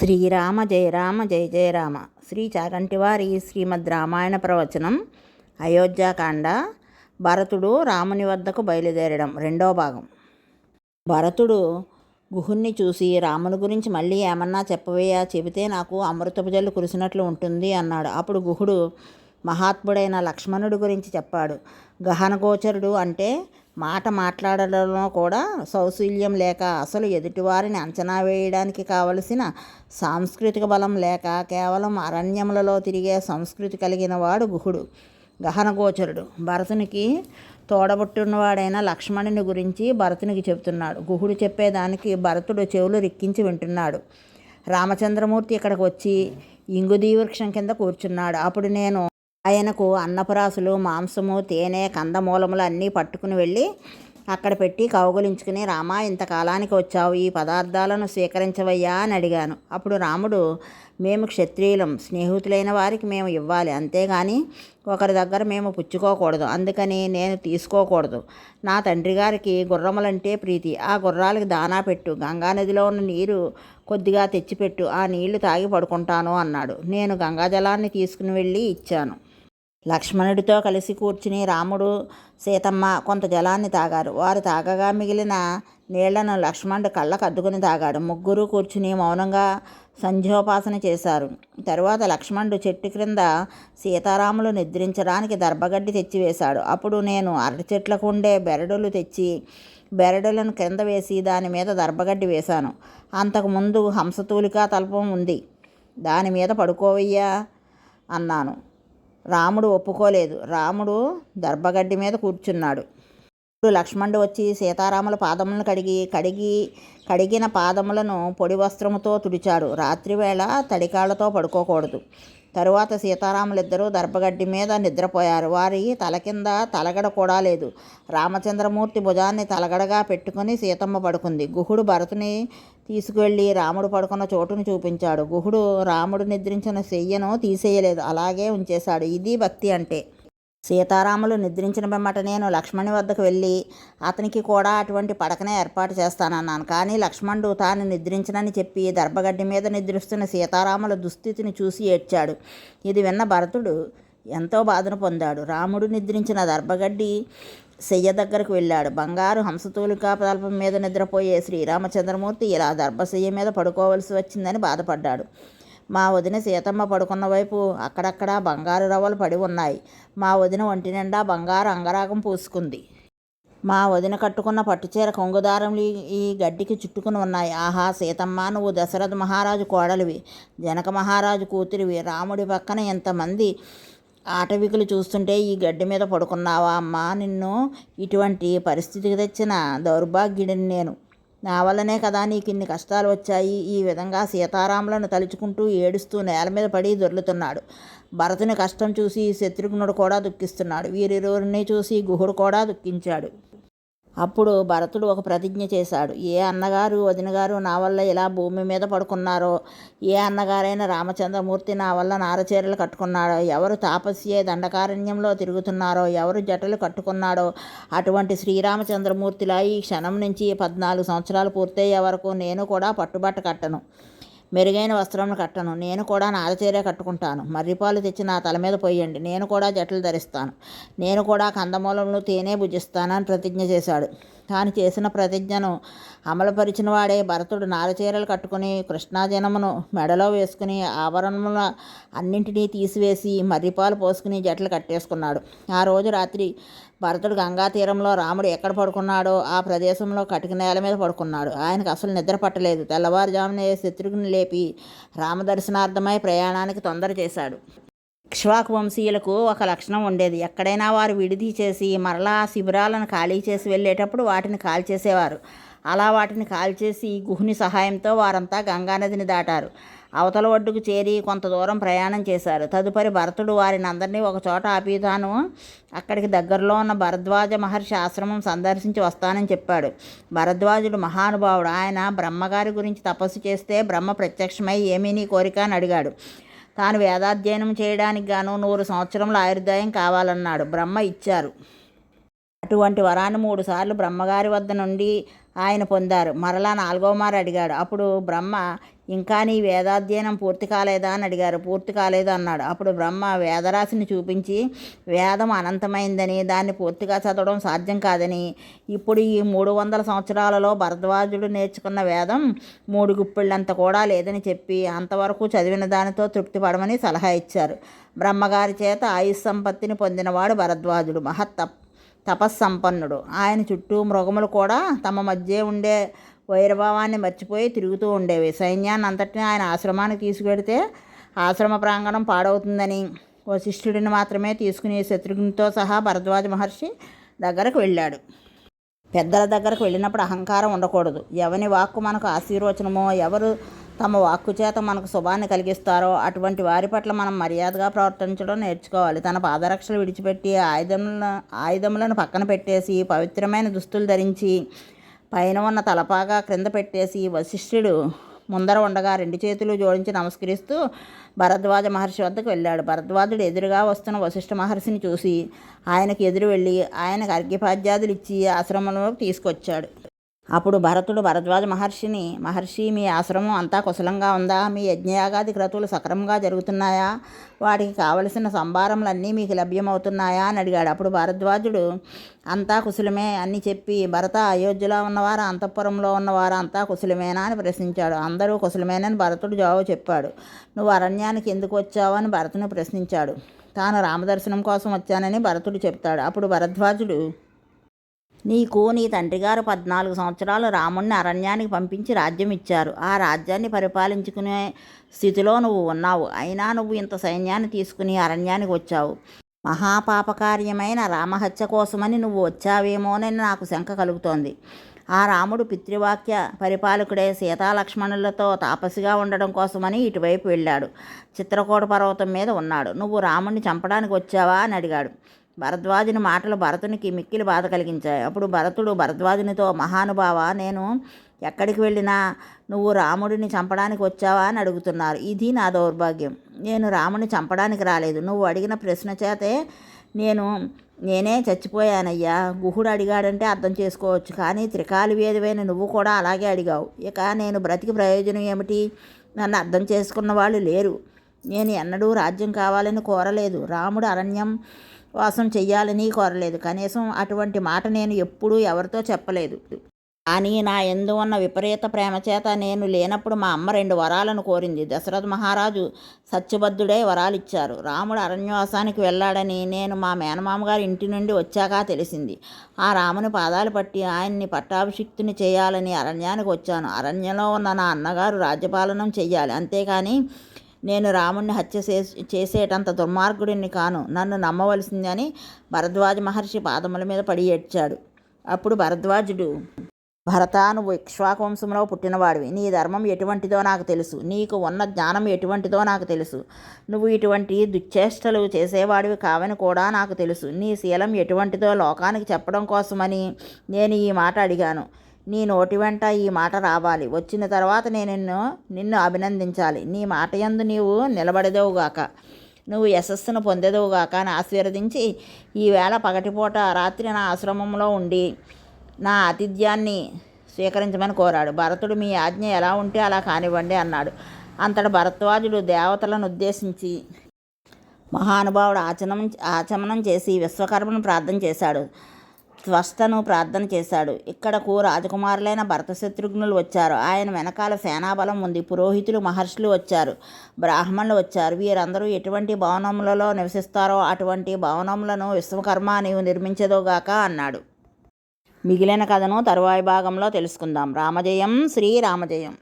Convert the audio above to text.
శ్రీరామ జయ రామ జయ జయ రామ. శ్రీ చాగంటివారి శ్రీమద్ రామాయణ ప్రవచనం అయోధ్యాకాండ భరతుడు రాముని వద్దకు బయలుదేరడం రెండో భాగం. భరతుడు గుహుణ్ణి చూసి రాముని గురించి మళ్ళీ ఏమన్నా చెప్పవేయా చెబితే నాకు అమృతపు జల్లు కురిసినట్లు ఉంటుంది అన్నాడు. అప్పుడు గుహుడు మహాత్ముడైన లక్ష్మణుడు గురించి చెప్పాడు. గహనగోచరుడు అంటే మాట మాట్లాడడంలో కూడా సౌశీల్యం లేక అసలు ఎదుటివారిని అంచనా వేయడానికి కావలసిన సాంస్కృతిక బలం లేక కేవలం అరణ్యములలో తిరిగే సంస్కృతి కలిగిన వాడు గుహుడు గహనగోచరుడు భరతునికి తోడబుట్టున్నవాడైన లక్ష్మణుని గురించి భరతునికి చెబుతున్నాడు. గుహుడు చెప్పేదానికి భరతుడు చెవులు రిక్కించి వింటున్నాడు. రామచంద్రమూర్తి ఇక్కడికి వచ్చి ఇంగుదీ వృక్షం కింద కూర్చున్నాడు. అప్పుడు నేను ఆయనకు అన్నపురాసులు మాంసము తేనె కందమూలములు అన్నీ పట్టుకుని వెళ్ళి అక్కడ పెట్టి కౌగులించుకుని రామా ఇంతకాలానికి వచ్చావు ఈ పదార్థాలను స్వీకరించవయ్యా అని అడిగాను. అప్పుడు రాముడు మేము క్షత్రియులం స్నేహితులైన వారికి మేము ఇవ్వాలి. అంతేగాని ఒకరి దగ్గర మేము పుచ్చుకోకూడదు. అందుకని నేను తీసుకోకూడదు. నా తండ్రి గారికి గుర్రములంటే ప్రీతి. ఆ గుర్రాలకు దానా పెట్టు. గంగానదిలో ఉన్న నీరు కొద్దిగా తెచ్చిపెట్టు. ఆ నీళ్ళు తాగి పడుకుంటాను అన్నాడు. నేను గంగాజలాన్ని తీసుకుని వెళ్ళి ఇచ్చాను. లక్ష్మణుడితో కలిసి కూర్చుని రాముడు సీతమ్మ కొంత జలాన్ని తాగారు. వారు తాగగా మిగిలిన నీళ్ళను లక్ష్మణుడు కళ్ళకు అద్దుకుని తాగాడు. ముగ్గురు కూర్చుని మౌనంగా సంధ్యోపాసన చేశారు. తరువాత లక్ష్మణుడు చెట్టు క్రింద సీతారాములు నిద్రించడానికి దర్భగడ్డి తెచ్చివేశాడు. అప్పుడు నేను అరటి చెట్లకు ఉండే బెరడులు తెచ్చి బెరడులను క్రింద వేసి దాని మీద దర్భగడ్డి వేశాను. అంతకుముందు హంసతూలికా తల్పం ఉంది. దాని మీద పడుకోవయ్యా అన్నాను. రాముడు ఒప్పుకోలేదు. రాముడు దర్భగడ్డి మీద కూర్చున్నాడు. ఇప్పుడు లక్ష్మణుడు వచ్చి సీతారాముల పాదములను కడిగి కడిగి కడిగిన పాదములను పొడి వస్త్రముతో తుడిచాడు. రాత్రివేళ తడికాళ్ళతో పడుకోకూడదు. తరువాత సీతారాములిద్దరూ దర్భగడ్డి మీద నిద్రపోయారు. వారి తల కింద తలగడ కూడా లేదు. రామచంద్రమూర్తి భుజాన్ని తలగడగా పెట్టుకుని సీతమ్మ పడుకుంది. గుహుడు భరతుని తీసుకువెళ్ళి రాముడు పడుకున్న చోటును చూపించాడు. గుహుడు రాముడు నిద్రించిన శయ్యను తీసేయలేదు. అలాగే ఉంచేశాడు. ఇది భక్తి అంటే. సీతారాములు నిద్రించిన వెమ్మట నేను లక్ష్మణి వద్దకు వెళ్ళి అతనికి కూడా అటువంటి పడకనే ఏర్పాటు చేస్తానన్నాను. కానీ లక్ష్మణుడు తాను నిద్రించనని చెప్పి దర్భగడ్డి మీద నిద్రిస్తున్న సీతారాముల దుస్థితిని చూసి ఏడ్చాడు. ఇది విన్న భరతుడు ఎంతో బాధను పొందాడు. రాముడు నిద్రించిన దర్భగడ్డి శయ్య దగ్గరకు వెళ్ళాడు. బంగారు హంసతూలికా తల్పం మీద నిద్రపోయే శ్రీరామచంద్రమూర్తి ఇలా దర్భశయ్య మీద పడుకోవలసి వచ్చిందని బాధపడ్డాడు. మా వదిన సీతమ్మ పడుకున్న వైపు అక్కడక్కడ బంగారు రవ్వలు పడి ఉన్నాయి. మా వదిన ఒంటి నిండా బంగారు అంగరాగం పూసుకుంది. మా వదిన కట్టుకున్న పట్టుచీర కొంగుదారములు ఈ గడ్డికి చుట్టుకుని ఉన్నాయి. ఆహా సీతమ్మ నువ్వు దశరథ మహారాజు కోడలివి. జనక మహారాజు కూతురివి. రాముడి పక్కన ఎంతమంది ఆటవికులు చూస్తుంటే ఈ గడ్డి మీద పడుకున్నావా అమ్మా? నిన్ను ఇటువంటి పరిస్థితికి తెచ్చిన దౌర్భాగ్యుడిని నేను. నా వల్లనే కదా నీకు ఇన్ని కష్టాలు వచ్చాయి? ఈ విధంగా సీతారాములను తలుచుకుంటూ ఏడుస్తూ నేల మీద పడి దొర్లుతున్నాడు. భరతుని కష్టం చూసి శత్రుఘ్నుడు కూడా దుఃఖిస్తున్నాడు. వీరిరువురిని చూసి గుహుడు కూడా దుఃఖించాడు. అప్పుడు భరతుడు ఒక ప్రతిజ్ఞ చేశాడు. ఏ అన్నగారు వదినగారు నా వల్ల ఇలా భూమి మీద పడుకున్నారో ఏ అన్నగారైన రామచంద్రమూర్తి నా వల్ల నారచీరలు కట్టుకున్నాడో ఎవరు తాపస్యే దండకారణ్యంలో తిరుగుతున్నారో ఎవరు జటలు కట్టుకున్నాడో అటువంటి శ్రీరామచంద్రమూర్తిలా ఈ క్షణం నుంచి పద్నాలుగు సంవత్సరాలు పూర్తయ్యే వరకు నేను కూడా పట్టుబట్ట కట్టను. మెరుగైన వస్త్రములు కట్టను. నేను కూడా నారచీర కట్టుకుంటాను. మర్రిపాలు తెచ్చి నా తల మీద పోయండి నేను కూడా జట్లు ధరిస్తాను. నేను కూడా కందమూలంలో తేనే భుజిస్తానని ప్రతిజ్ఞ చేశాడు. తాను చేసిన ప్రతిజ్ఞను అమలుపరిచిన వాడే భరతుడు నారచీరలు కట్టుకుని కృష్ణాజనమును మెడలో వేసుకుని ఆభరణముల అన్నింటినీ తీసివేసి మర్రిపాలు పోసుకుని జట్లు కట్టేసుకున్నాడు. ఆ రోజు రాత్రి భరతుడు గంగా తీరంలో రాముడు ఎక్కడ పడుకున్నాడో ఆ ప్రదేశంలో కటిక నేల మీద పడుకున్నాడు. ఆయనకు అసలు నిద్ర పట్టలేదు. తెల్లవారుజామునే శత్రుఘ్ని లేపి రామదర్శనార్థమై ప్రయాణానికి తొందర చేశాడు. ఇక్ష్వాకు వంశీయులకు ఒక లక్షణం ఉండేది. ఎక్కడైనా వారు విడిది చేసి మరలా శిబిరాలను ఖాళీ చేసి వెళ్ళేటప్పుడు వాటిని కాల్చేసేవారు. అలా వాటిని కాల్చేసి గుహుని సహాయంతో వారంతా గంగానదిని దాటారు. అవతల ఒడ్డుకు చేరి కొంత దూరం ప్రయాణం చేశారు. తదుపరి భరతుడు వారిని అందరినీ ఒక చోట ఆపి తాను అక్కడికి దగ్గరలో ఉన్న భరద్వాజ మహర్షి ఆశ్రమం సందర్శించి వస్తానని చెప్పాడు. భరద్వాజుడు మహానుభావుడు. ఆయన బ్రహ్మగారి గురించి తపస్సు చేస్తే బ్రహ్మ ప్రత్యక్షమై ఏమీ నీ కోరిక అని అడిగాడు. తాను వేదాధ్యయనం చేయడానికి గాను నూరు సంవత్సరముల ఆయుర్దాయం కావాలన్నాడు. బ్రహ్మ ఇచ్చారు. అటువంటి వరాన్ని మూడుసార్లు బ్రహ్మగారి వద్ద నుండి ఆయన పొందారు. మరలా నాలుగో మారు అడిగాడు. అప్పుడు బ్రహ్మ ఇంకా నీ వేదాధ్యయనం పూర్తి కాలేదా? అని అడిగారు. పూర్తి కాలేదు అన్నాడు. అప్పుడు బ్రహ్మ వేదరాశిని చూపించి వేదం అనంతమైందని దాన్ని పూర్తిగా చదవడం సాధ్యం కాదని ఇప్పుడు ఈ మూడు వందల సంవత్సరాలలో భరద్వాజుడు నేర్చుకున్న వేదం మూడు గుప్పిళ్ళంత కూడా లేదని చెప్పి అంతవరకు చదివిన దానితో తృప్తి పడమని సలహా ఇచ్చారు. బ్రహ్మగారి చేత ఆయుష్ సంపత్తిని పొందినవాడు భరద్వాజుడు. మహత్తప్ తపస్సంపన్నుడు. ఆయన చుట్టూ మృగములు కూడా తమ మధ్య ఉండే వైరభావాన్ని మర్చిపోయి తిరుగుతూ ఉండేవి. సైన్యాన్ని అంతటిని ఆయన ఆశ్రమానికి తీసుకెడితే ఆశ్రమ ప్రాంగణం పాడవుతుందని వశిష్ఠుడిని మాత్రమే తీసుకుని శత్రుఘ్నితో సహా భరద్వాజ మహర్షి దగ్గరకు వెళ్ళాడు. పెద్దల దగ్గరకు వెళ్ళినప్పుడు అహంకారం ఉండకూడదు. ఎవని వాక్కు మనకు ఆశీర్వచనమో ఎవరు తమ వాక్కు చేత మనకు శుభాన్ని కలిగిస్తారో అటువంటి వారి పట్ల మనం మర్యాదగా ప్రవర్తించడం నేర్చుకోవాలి. తన పాదరక్షలు విడిచిపెట్టి ఆయుధములను ఆయుధములను పక్కన పెట్టేసి పవిత్రమైన దుస్తులు ధరించి పైన ఉన్న తలపాగా క్రింద పెట్టేసి వశిష్ఠుడు ముందర ఉండగా రెండు చేతులు జోడించి నమస్కరిస్తూ భరద్వాజ మహర్షి వద్దకు వెళ్ళాడు. భరద్వాజుడు ఎదురుగా వస్తున్న వశిష్ఠ మహర్షిని చూసి ఆయనకు ఎదురు వెళ్ళి ఆయనకు అర్ఘ్యపాద్యాదులు ఇచ్చి ఆశ్రమంలోకి తీసుకొచ్చాడు. అప్పుడు భరతుడు భరద్వాజ మహర్షిని మహర్షి మీ ఆశ్రమం అంతా కుశలంగా ఉందా? మీ యజ్ఞయాగాది క్రతువులు సక్రమంగా జరుగుతున్నాయా? వాటికి కావలసిన సంభారములన్నీ మీకు లభ్యమవుతున్నాయా? అని అడిగాడు. అప్పుడు భరద్వాజుడు అంతా కుశలమే అని చెప్పి భరత అయోధ్యలో ఉన్నవారు? అంతఃపురంలో ఉన్నవారు? అంతా కుశలమేనా అని ప్రశ్నించాడు. అందరూ కుశలమేనని భరతుడు జవాబు చెప్పాడు. నువ్వు అరణ్యానికి ఎందుకు వచ్చావు అని భరతుని ప్రశ్నించాడు. తాను రామదర్శనం కోసం వచ్చానని భరతుడు చెప్తాడు అప్పుడు భరద్వాజుడు నీకు నీ తండ్రిగారు పద్నాలుగు సంవత్సరాలు రాముణ్ణి అరణ్యానికి పంపించి రాజ్యం ఇచ్చారు. ఆ రాజ్యాన్ని పరిపాలించుకునే స్థితిలో నువ్వు ఉన్నావు. అయినా నువ్వు ఇంత సైన్యాన్ని తీసుకుని అరణ్యానికి వచ్చావు. మహాపాపకార్యమైన రామహత్య కోసమని నువ్వు వచ్చావేమోనని నాకు శంక కలుగుతోంది. ఆ రాముడు పితృవాక్య పరిపాలకుడే సీతాలక్ష్మణులతో తాపసిగా ఉండడం కోసమని ఇటువైపు వెళ్ళాడు. చిత్రకూట పర్వతం మీద ఉన్నాడు. నువ్వు రాముడిని చంపడానికి వచ్చావా అని అడిగాడు. భరద్వాజుని మాటలు భరతునికి మిక్కిలి బాధ కలిగించాయి. అప్పుడు భరతుడు భరద్వాజునితో మహానుభావ నేను ఎక్కడికి వెళ్ళినా నువ్వు రాముడిని చంపడానికి వచ్చావా? అని అడుగుతున్నారు. ఇది నా దౌర్భాగ్యం. నేను రాముడిని చంపడానికి రాలేదు. నువ్వు అడిగిన ప్రశ్న చేతే నేను నేనే చచ్చిపోయానయ్యా. గుహుడు అడిగాడంటే అర్థం చేసుకోవచ్చు. కానీ త్రికాలు వేదివైన నువ్వు కూడా అలాగే అడిగావు. ఇక నేను బ్రతికి ప్రయోజనం ఏమిటి? నన్ను అర్థం చేసుకున్న వాళ్ళు లేరు. నేను ఎన్నడూ రాజ్యం కావాలని కోరలేదు. రాముడు అరణ్యం వాసం చెయ్యాలని కోరలేదు. కనీసం అటువంటి మాట నేను ఎప్పుడూ ఎవరితో చెప్పలేదు. కానీ నా ఎందు ఉన్న విపరీత ప్రేమ చేత నేను లేనప్పుడు మా అమ్మ రెండు వరాలను కోరింది. దశరథ మహారాజు సత్యబద్ధుడే వరాలిచ్చారు రాముడు అరణ్యవాసానికి వెళ్ళాడని నేను మా మేనమామగారి ఇంటి నుండి వచ్చాక తెలిసింది. ఆ రాముని పాదాలు పట్టి ఆయన్ని పట్టాభిషిక్తుని చేయాలని అరణ్యానికి వచ్చాను. అరణ్యంలో ఉన్న నా అన్నగారు రాజ్యపాలనం చెయ్యాలి. అంతేకాని నేను రాముణ్ణి హత్య చేసేటంత దుర్మార్గుడిని కాను. నన్ను నమ్మవలసిందని భరద్వాజ మహర్షి పాదముల మీద పడి ఏడ్చాడు. అప్పుడు భరద్వాజుడు భరత నువ్వు ఇక్ష్వాకవంశంలో పుట్టినవాడివి. నీ ధర్మం ఎటువంటిదో నాకు తెలుసు. నీకు ఉన్న జ్ఞానం ఎటువంటిదో నాకు తెలుసు. నువ్వు ఇటువంటి దుశ్చేష్టలు చేసేవాడివి కావని కూడా నాకు తెలుసు. నీ శీలం ఎటువంటిదో లోకానికి చెప్పడం కోసమని నేను ఈ మాట అడిగాను. నీ నోటి వెంట ఈ మాట రావాలి. వచ్చిన తర్వాత నేను నిన్ను నిన్ను అభినందించాలి. నీ మాట యందు నీవు నిలబడదేవుగాక నువ్వు యశస్సును పొందేదవుగాక అని ఆశీర్వదించి ఈవేళ పగటిపూట రాత్రి నా ఆశ్రమంలో ఉండి నా ఆతిథ్యాన్ని స్వీకరించమని కోరాడు. భరతుడు మీ ఆజ్ఞ ఎలా ఉంటే అలా కానివ్వండి అన్నాడు. అంతటి భరద్వాజుడు దేవతలను ఉద్దేశించి మహానుభావుడు ఆచమనం ఆచమనం చేసి విశ్వకర్మను ప్రార్థన చేశాడు. స్వస్థను ప్రార్థన చేశాడు. ఇక్కడకు రాజకుమారులైన భరత శత్రుఘ్నులు వచ్చారు. ఆయన వెనకాల సేనాబలం ఉంది. పురోహితులు మహర్షులు వచ్చారు. బ్రాహ్మణులు వచ్చారు. వీరందరూ ఎటువంటి భవనములలో నివసిస్తారో అటువంటి భవనములను విశ్వకర్మ నీవు నిర్మించదోగాక అన్నాడు. మిగిలిన కథను తరువాయి భాగంలో తెలుసుకుందాం. రామజయం శ్రీరామజయం.